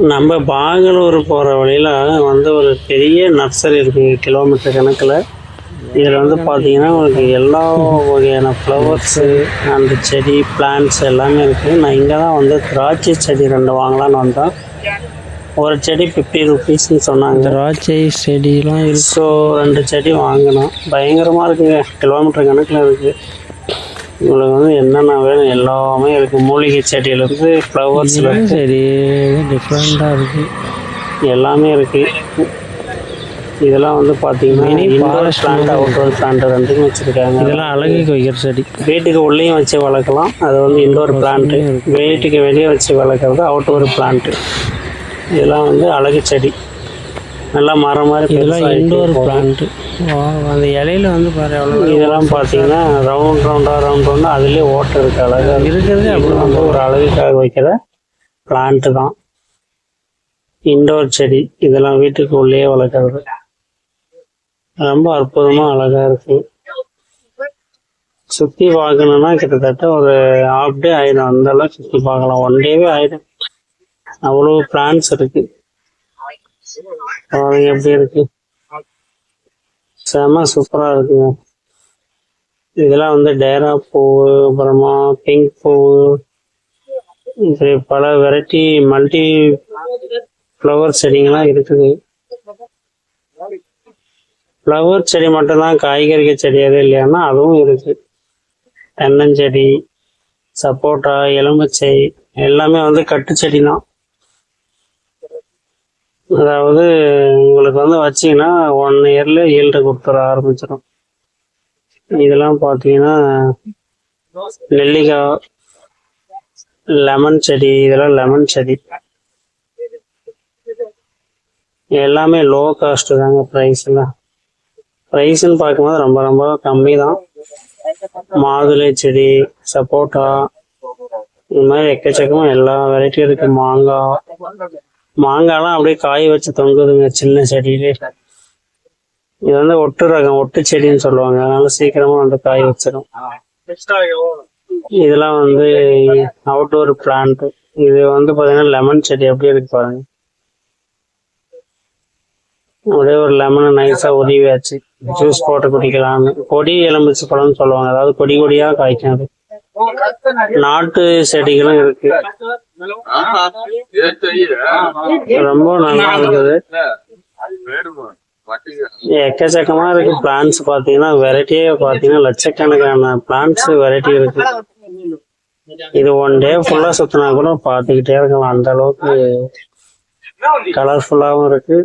நம்ம பாகலூர் போகிற வழியில் வந்து ஒரு பெரிய நர்சரி இருக்குது கிலோமீட்டர் கணக்கில். இதில் வந்து பார்த்தீங்கன்னா உங்களுக்கு எல்லா வகையான ஃப்ளவர்ஸு அந்த செடி பிளான்ட்ஸ் எல்லாமே இருக்குது நான் இங்கே தான் வந்து திராட்சை செடி ரெண்டு வாங்கலாம்னு வந்தேன் ஒரு செடி ஃபிஃப்டி ருபீஸ்னு சொன்னாங்க. திராட்சை செடியெலாம் இருக்கு. ஸோ ரெண்டு செடி வாங்கினோம். பயங்கரமாக இருக்குங்க. கிலோமீட்டர் கணக்கில் இருக்குது உங்களுக்கு வந்து என்னென்ன வேணும் எல்லாமே இருக்குது மூலிகை செடியிலேருந்து ஃப்ளவர்ஸில் சரி டிஃப்ரெண்ட்டாக இருக்கு. எல்லாமே இருக்கு. இதெல்லாம் வந்து பார்த்தீங்கன்னா இன்டோர் பிளான்ட் அவுட்டோர் பிளான்ட் ரெண்டுக்கும் வச்சுருக்காங்க. இதெல்லாம் அழகுக்கு வைக்கிற செடி. வீட்டுக்கு உள்ளேயும் வச்சு வளர்க்கலாம். அது வந்து இன்டோர் பிளான்ட்டு வீட்டுக்கு வெளியே வச்சு வளர்க்குறது அவுட்டோர் பிளான்ட்டு இதெல்லாம் வந்து அழகு செடி. நல்லா மரம் மாதிரி இதெல்லாம் இருக்கும். பிளான்ட்டு அந்த இலையில வந்து பாரு இதெல்லாம் பார்த்தீங்கன்னா ரவுண்ட் ரவுண்டாக ரவுண்ட் ரவுண்டாக அதுலேயே ஓட்டை இருக்கு அழகா. இருக்கிறதே அப்படி வந்து ஒரு அழகுக்காக வைக்கிற பிளான்ட்டு தான். இண்டோர் செடி இதெல்லாம் வீட்டுக்கு உள்ளேயே வளர்க்குறது. ரொம்ப அற்புதமா அழகா இருக்கு. சுத்தி பார்க்கணும்னா கிட்டத்தட்ட ஒரு ஹாஃப் டே ஆயிடும் அந்த அளவுக்கு சுத்தி பார்க்கலாம். ஒன் டேவே ஆயிடும் அவ்வளவு பிளான்ஸ் இருக்கு. பாருங்க எப்படி இருக்கு. செம சூப்பரா இருக்குங்க. இதெல்லாம் வந்து டேரா பூ அப்புறமா பிங்க் பூ இப்படி பல வெரைட்டி மல்டி ஃப்ளவர் செடிங்கெல்லாம் இருக்குது. ஃப்ளவர் செடி மட்டும்தான் காய்கறி செடி எதுவும் இல்லையானா அதுவும் இருக்குது தென்னஞ்செடி சப்போட்டா எலுமிச்சை எல்லாமே வந்து கட்டு செடி தான் அதாவது உங்களுக்கு வந்து வச்சிங்கன்னா ஒன் இயர்ல ஈல்டு கொடுத்துட ஆரம்பிச்சிடும் இதெல்லாம் பார்த்தீங்கன்னா நெல்லிக்காய் லெமன் செடி இதெல்லாம் லெமன் செடி. எல்லாமே லோ காஸ்ட் தாங்க ப்ரைஸ் எல்லாம் ப்ரைஸ்ன்னு பார்க்கும்போது ரொம்ப ரொம்ப கம்மி தான். மாதுளை செடி சப்போட்டா இந்த மாதிரி எக்கச்சக்கமாக எல்லா வெரைட்டியும் இருக்குது மாங்காய் மாங்காய்லாம் அப்படியே காய வச்சு தொங்குதுங்க சின்ன செடியிலே. இது வந்து ஒட்டு ரகம் ஒட்டு செடின்னு சொல்லுவாங்க. அதனால சீக்கிரமா வந்து காய வச்சிடும் இதெல்லாம் வந்து அவுட்டோர் பிளான்ட் இது வந்து பாத்தீங்கன்னா லெமன் செடி அப்படியே இருக்கு பாருங்க. அப்படியே ஒரு லெமனை நைஸா உதவியாச்சு ஜூஸ் போட்டு குடிக்கலாம்னு. கொடி எலுமிச்சை பழம்னு சொல்லுவாங்க. அதாவது கொடி கொடியா காய்க்கும் அது. நாட்டு செடிகளும் இருக்கு. ரொம்ப நல்லா இருக்குது. எக்கச்சக்கமா இருக்கு பிளான்ஸ் பாத்தீங்கன்னா வெரைட்டியே பாத்தீங்கன்னா லட்சக்கணக்கான பிளான்ஸ் வெரைட்டி இருக்கு. இது ஒன் டே ஃபுல்லா சுத்தினா கூட பார்த்துக்கிட்டே இருக்கலாம். அந்த அளவுக்கு கலர்ஃபுல்லாவும் இருக்கு.